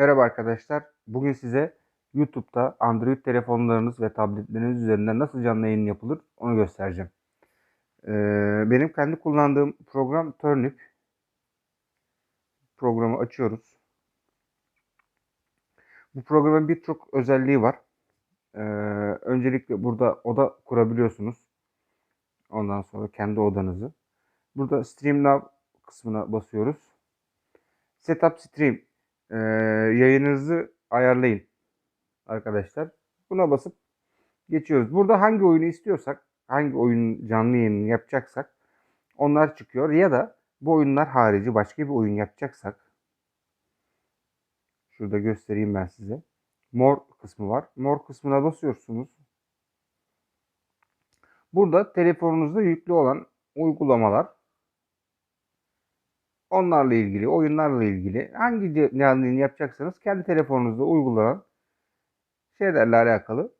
Merhaba arkadaşlar. Bugün size YouTube'da Android telefonlarınız ve tabletleriniz üzerinden nasıl canlı yayın yapılır onu göstereceğim. Ee, benim kendi kullandığım program Turnip. Programı açıyoruz. Bu programın birçok özelliği var. Ee, öncelikle burada oda kurabiliyorsunuz. Ondan sonra kendi odanızı. Burada Streamlab kısmına basıyoruz. Setup Stream e, yayınınızı ayarlayın arkadaşlar. Buna basıp geçiyoruz. Burada hangi oyunu istiyorsak, hangi oyun canlı yayını yapacaksak onlar çıkıyor. Ya da bu oyunlar harici başka bir oyun yapacaksak şurada göstereyim ben size. Mor kısmı var. Mor kısmına basıyorsunuz. Burada telefonunuzda yüklü olan uygulamalar onlarla ilgili, oyunlarla ilgili hangi canlı yayın yapacaksanız kendi telefonunuzda uygulanan şeylerle alakalı.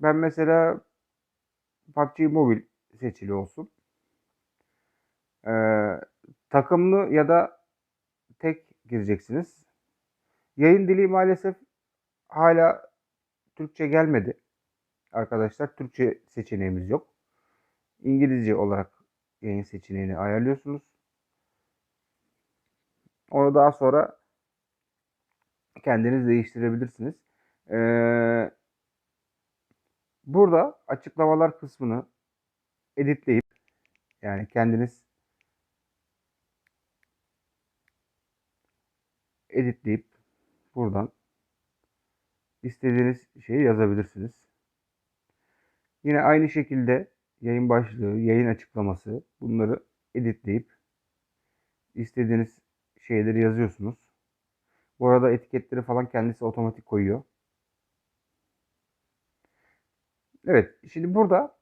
Ben mesela PUBG Mobile seçili olsun. Ee, takımlı ya da tek gireceksiniz. Yayın dili maalesef hala Türkçe gelmedi. Arkadaşlar Türkçe seçeneğimiz yok. İngilizce olarak yayın seçeneğini ayarlıyorsunuz. Onu daha sonra kendiniz değiştirebilirsiniz. Ee, burada açıklamalar kısmını editleyip yani kendiniz editleyip buradan istediğiniz şeyi yazabilirsiniz. Yine aynı şekilde yayın başlığı, yayın açıklaması bunları editleyip istediğiniz şeyleri yazıyorsunuz. Bu arada etiketleri falan kendisi otomatik koyuyor. Evet, şimdi burada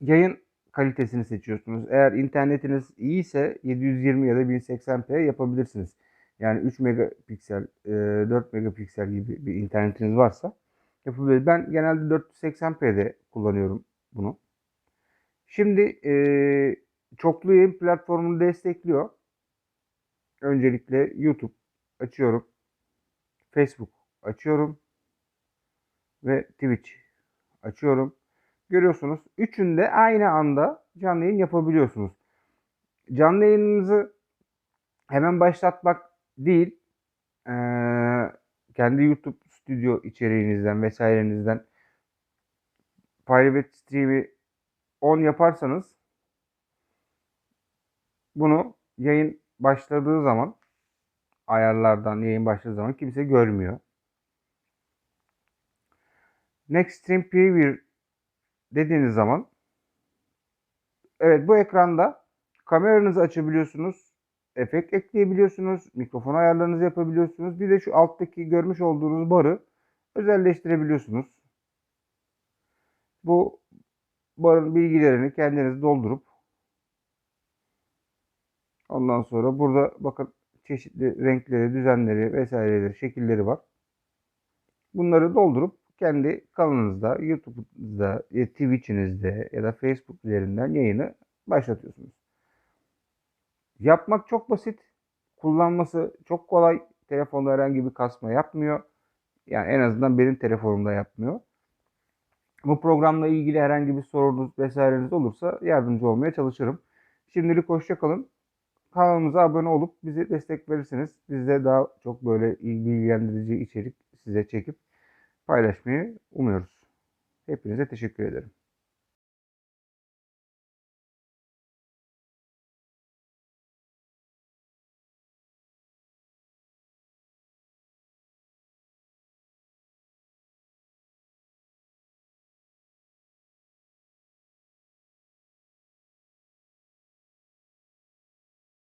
yayın kalitesini seçiyorsunuz. Eğer internetiniz iyiyse 720 ya da 1080p yapabilirsiniz. Yani 3 megapiksel, 4 megapiksel gibi bir internetiniz varsa yapabilir. Ben genelde 480p'de kullanıyorum bunu. Şimdi e, çoklu yayın platformunu destekliyor. Öncelikle YouTube açıyorum. Facebook açıyorum. Ve Twitch açıyorum. Görüyorsunuz. Üçünde aynı anda canlı yayın yapabiliyorsunuz. Canlı yayınınızı hemen başlatmak değil. Ee, kendi YouTube stüdyo içeriğinizden vesairenizden private stream'i 10 yaparsanız bunu yayın başladığı zaman ayarlardan yayın başladığı zaman kimse görmüyor. Next Stream Preview dediğiniz zaman evet bu ekranda kameranızı açabiliyorsunuz. Efekt ekleyebiliyorsunuz. Mikrofon ayarlarınızı yapabiliyorsunuz. Bir de şu alttaki görmüş olduğunuz barı özelleştirebiliyorsunuz. Bu barın bilgilerini kendiniz doldurup ondan sonra burada bakın çeşitli renkleri, düzenleri vesaireleri, şekilleri var. Bunları doldurup kendi kanalınızda, YouTube'da, Twitch'inizde ya da Facebook üzerinden yayını başlatıyorsunuz. Yapmak çok basit. Kullanması çok kolay. Telefonda herhangi bir kasma yapmıyor. Yani en azından benim telefonumda yapmıyor. Bu programla ilgili herhangi bir sorunuz vesaireniz olursa yardımcı olmaya çalışırım. Şimdilik hoşçakalın. Kanalımıza abone olup bize destek verirseniz biz de daha çok böyle bilgilendirici içerik size çekip paylaşmayı umuyoruz. Hepinize teşekkür ederim.